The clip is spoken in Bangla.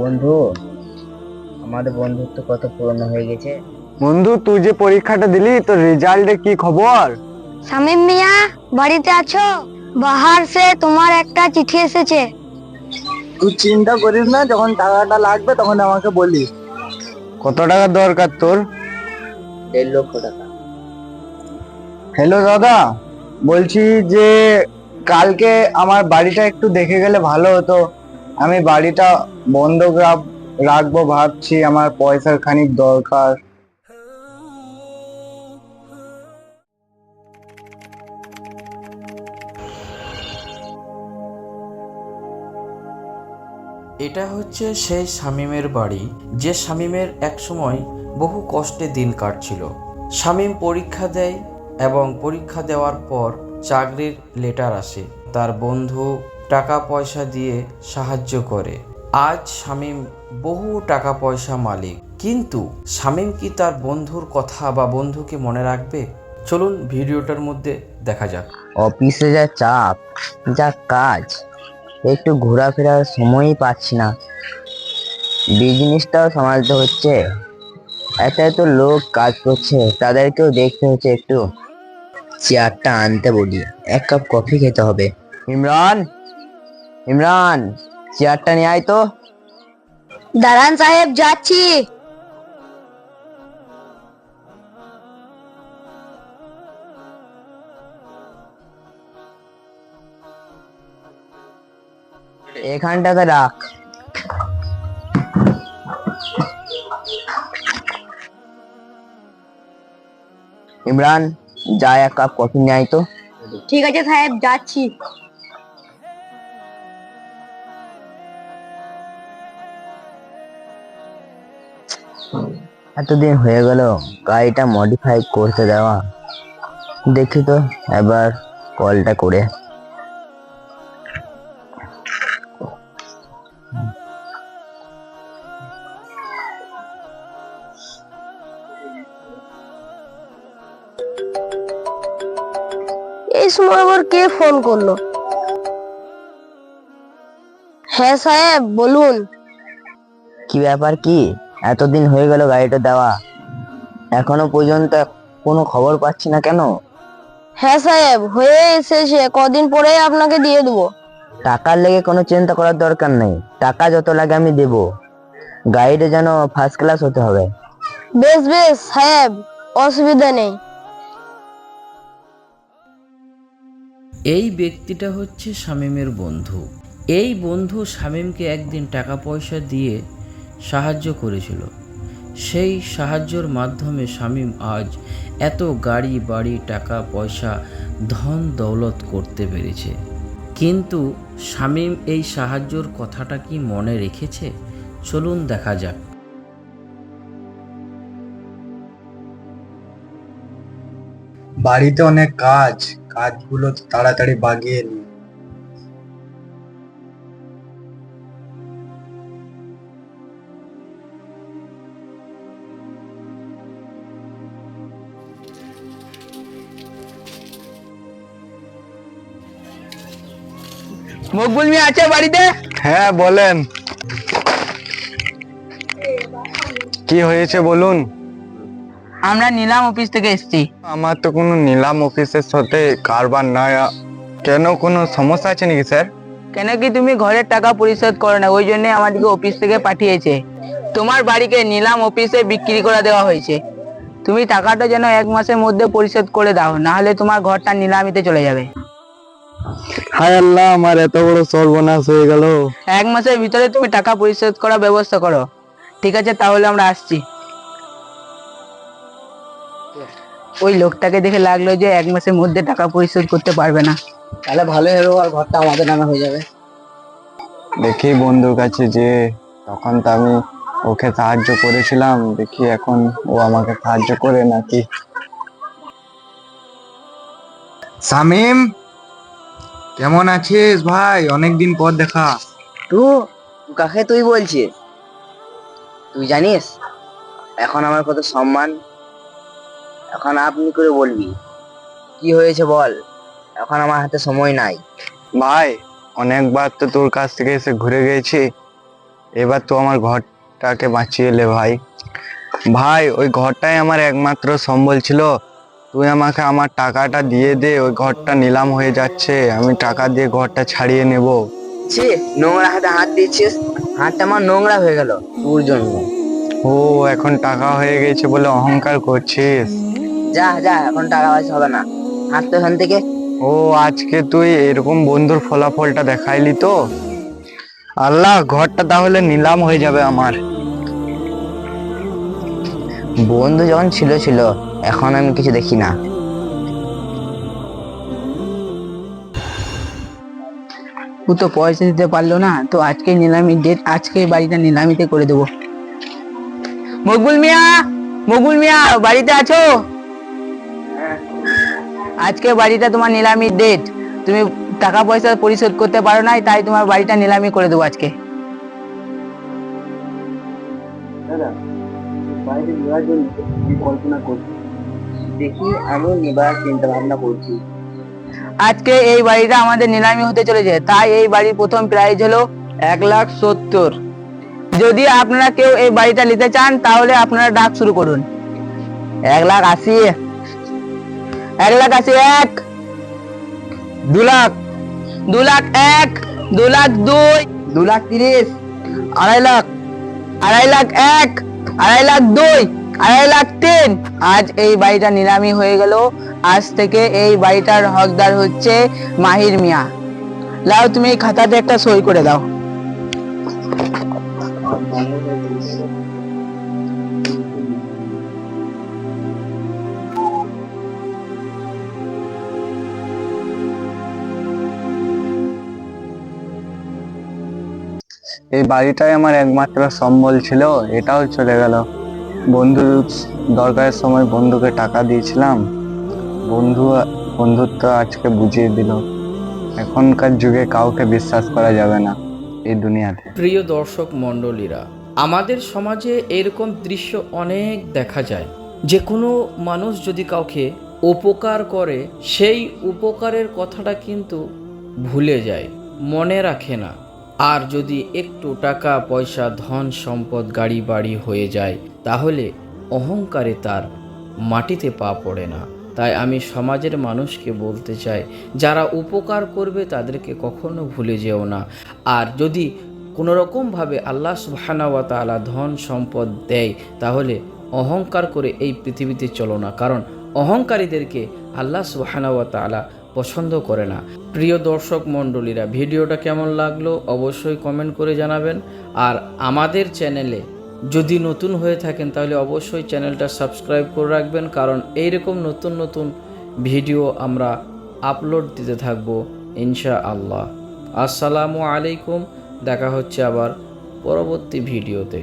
বন্ধু আমাদের বন্ধুত্ব কত পুরনো হয়ে গেছে। বন্ধু তুই যে পরীক্ষাটা দিলি তোর রেজাল্টে কি খবর? শামিম মিয়া বাড়িতে আছো? বাহার সে তোমার একটা চিঠি এসেছে। তুই চিন্তা করিস না যখন টাকাটা লাগবে তখন আমাকে বলিস কত টাকা দরকার তোর? দেড় লক্ষ টাকা। হ্যালো দাদা বলছি যে কালকে আমার বাড়িটা একটু দেখে গেলে ভালো হতো। আমি বাড়িটা বন্ধক রাখ- রাখব ভাবছি, আমার পয়সার খানিক দরকার। এটা হচ্ছে সেই শামীমের বাড়ি, যে শামীমের একসময় বহু কষ্টে দিন কাটছিল। শামীম পরীক্ষা দেয় এবং পরীক্ষা দেওয়ার পর চাকরির লেটার আসে। তার বন্ধু টাকা পয়সা দিয়ে সাহায্য করে। আজ শামীম বহু টাকা পয়সা মালিক। কিন্তু শামীম কি তার বন্ধুর কথা বা বন্ধুকে মনে রাখবে? চলুন ভিডিওটার মধ্যে দেখা যাক। অফিসে যা চাপ, যা কাজ, একটু ঘোরাফেরার সময়ই পাচ্ছি না। বিজনেসটাও সামালতে হচ্ছে। এত এত লোক কাজ করছে, তাদেরকেও দেখতে হচ্ছে একটু। চেয়ারটা আনতে বলি, এক কাপ কফি খেতে হবে। ইমরান! ইমরান চেয়ারটা নিয়ে আয় তো দাঁড়ান সাহেব যাচ্ছি এখানটাতে রাখ ইমরান যা এক কাপ কফি নিয়ে আয় তো ঠিক আছে সাহেব যাচ্ছি এতদিন হয়ে গেল গাড়িটা মডিফাই করতে দেওয়া। দেখি তো এবার কলটা করে। এই সময় আবার কে ফোন করল? হ্যাঁ সাহেব বলুন। কি ব্যাপার কি? এতদিন হয়ে গেল গাড়িটা দেওয়া। এখনও পর্যন্ত কোনো খবর পাচ্ছি না কেন? হ্যাঁ সাহেব হয়ে এসেছে। কদিন পরে আপনাকে দিয়ে দেবো। টাকার লেগে কোনো চিন্তা করার দরকার নেই। টাকা যত লাগে আমি দেব। গাড়িটা যেন ফার্স্ট ক্লাস হতে হবে। বেশ বেশ সাহেব অসুবিধা নেই। এই ব্যক্তিটা হচ্ছে শামীমের বন্ধু। এই বন্ধু শামীমকে একদিন টাকা পয়সা দিয়ে সাহায্য করেছিল। সেই সাহায্যর মাধ্যমে শামীম আজ এত গাড়ি, বাড়ি, টাকা, পয়সা, ধন দৌলত করতে পেরেছে। কিন্তু শামীম এই সাহায্যর কথাটা কি মনে রেখেছে? চলুন দেখা যাক। বাড়িতে অনেক কাজ, কাজগুলো তাড়াতাড়ি বাগিয়ে নি মকবুল মিয়া আছে বাড়িতে? হ্যাঁ বলেন। কি হয়েছে বলুন? আমরা নিলাম অফিস থেকে এসেছি। আমার তো কোনো নিলাম অফিসের সাথে কারবার নয় কেন কোনো সমস্যা আছে নাকি স্যার? কেন কি তুমি ঘরের টাকা পরিশোধ করো না? ওই জন্য আমাদেরকে অফিস থেকে পাঠিয়েছে। তোমার বাড়িকে নিলাম অফিসে বিক্রি করে দেওয়া হয়েছে। তুমি টাকাটা যেন এক মাসের মধ্যে পরিশোধ করে দাও না হলে তোমার ঘরটা নিলামিতে চলে যাবে। হায় আল্লাহ আমার এত বড় সর্বনাশ হয়ে গেল। এক মাসের ভিতরে তুমি টাকা পরিশোধ করার ব্যবস্থা করো। ঠিক আছে তাহলে আমরা আসছি। ওই লোকটাকে দেখে লাগল যে এক মাসের মধ্যে টাকা পরিশোধ করতে পারবে না। তাহলে ভালোই হবে আর ঘরটা আমাদের নামে হয়ে যাবে। দেখি বন্ধুর কাছে যে তখন তো আমি ওকে সাহায্য করেছিলাম দেখি এখন ও আমাকে সাহায্য করে নাকি। সামিম? কেমন আছিস ভাই? অনেকদিন পর দেখা। তুই কাকে তুই বলছিস? তুই জানিস? এখন আমার কত সম্মান। এখন আপনি করে বলবি। কি হয়েছে বল? এখন আমার হাতে সময় নাই। ভাই অনেকবার তো তোর কাছ থেকে এসে ঘুরে গেছি। এবার তো আমার ঘরটাকে বাঁচিয়ে এলে ভাই। ভাই ওই ঘরটাই আমার একমাত্র সম্বল ছিল। তুই আমাকে আমার টাকাটা দিয়ে দে ওই ঘরটা নিলাম হয়ে যাচ্ছে আমি টাকা দিয়ে ঘরটা ছাড়িয়ে নেব। ছি নোংরা হাতে হাত দিচ্ছিস হাতটা আমার নোংরা হয়ে গেল তোর জন্য। ও এখন টাকা হয়ে গেছে বলে অহংকার করছিস? যা যা এখন টাকা পয়সা হবে না। হাত তো এখান থেকে। ও আজকে তুই এরকম বন্ধুর ফলাফলটা দেখাইলি তো? আল্লাহ ঘরটা তাহলে নিলাম হয়ে যাবে আমার। বন্ধু যখন ছিল ছিল এখন আমি কিছু দেখি না। ও তো পয়সা দিতে পারল না তো আজকে নিলামি ডেট আজকে বাড়িটা নিলামিতে করে দেবো। মকবুল মিয়া মকবুল মিয়া বাড়িতে আছো? আজকে বাড়িটা তোমার নিলামির ডেট তুমি টাকা পয়সা পরিশোধ করতে পারো নাই তাই তোমার বাড়িটা নিলামি করে দেবো আজকে। দেখি আমি নিবার চিন্তা ভাবনা করছি। আজকে এই বাড়িটা আমাদের নিলামি হতে চলেছে তাই এই বাড়ির প্রথম প্রাইস হলো এক লাখ সত্তর। যদি আপনারা কেউ এই বাড়িটা নিতে চান তাহলে আপনারা ডাক শুরু করুন। এক লাখ আশি। এক লাখ আশি এক। দু লাখ। দু লাখ এক। দু লাখ দুই। দু লাখ তিরিশ। আড়াই লাখ। আড়াই লাখ এক। আড়াই লাখ দুই। আড়াই লাখ তিন। আজ এই বাড়িটা নিলামি হয়ে গেল। আজ থেকে এই বাড়িটার হকদার হচ্ছে মাহির মিয়া। লাও, তুমি এই খাতাতে একটা সই করে দাও। এই বাড়িটাই আমার একমাত্র সম্বল ছিল, এটাও চলে গেল। বন্ধু দরকারের সময় বন্ধুকে টাকা দিয়েছিলাম। বন্ধু, বন্ধুত্ব আজকে বুঝিয়ে দিল। এখনকার যুগে কাউকে বিশ্বাস করা যাবে না এই দুনিয়াতে। প্রিয় দর্শক মণ্ডলীরা, আমাদের সমাজে এরকম দৃশ্য অনেক দেখা যায়। যে কোনো মানুষ যদি কাউকে উপকার করে, সেই উপকারের কথাটা কিন্তু ভুলে যায়, মনে রাখে না। আর যদি একটু টাকা, পয়সা, ধন, সম্পদ, গাড়ি বাড়ি হয়ে যায়, তাহলে অহংকারে তার মাটিতে পা পড়ে না। তাই আমি সমাজের মানুষকে বলতে চাই, যারা উপকার করবে তাদেরকে কখনো ভুলে যেও না। আর যদি কোনো রকমভাবে আল্লাহ সুবহানা ওয়া তাআলা ধন, সম্পদ দেয়, তাহলে অহংকার করে এই পৃথিবীতে চলো না। কারণ অহংকারীদেরকে আল্লাহ সুবহানা ওয়া তাআলা পছন্দ করে না। প্রিয় দর্শক মণ্ডলীরা, ভিডিওটা কেমন লাগল অবশ্যই কমেন্ট করে জানাবেন। আর আমাদের চ্যানেলে যদি নতুন হয়ে থাকেন, তাহলে অবশ্যই চ্যানেলটা সাবস্ক্রাইব করে রাখবেন, কারণ এইরকম নতুন নতুন ভিডিও আমরা আপলোড দিতে থাকব ইনশা আল্লাহ আসসালামু আলাইকুম, দেখা হচ্ছে আবার পরবর্তী ভিডিওতে।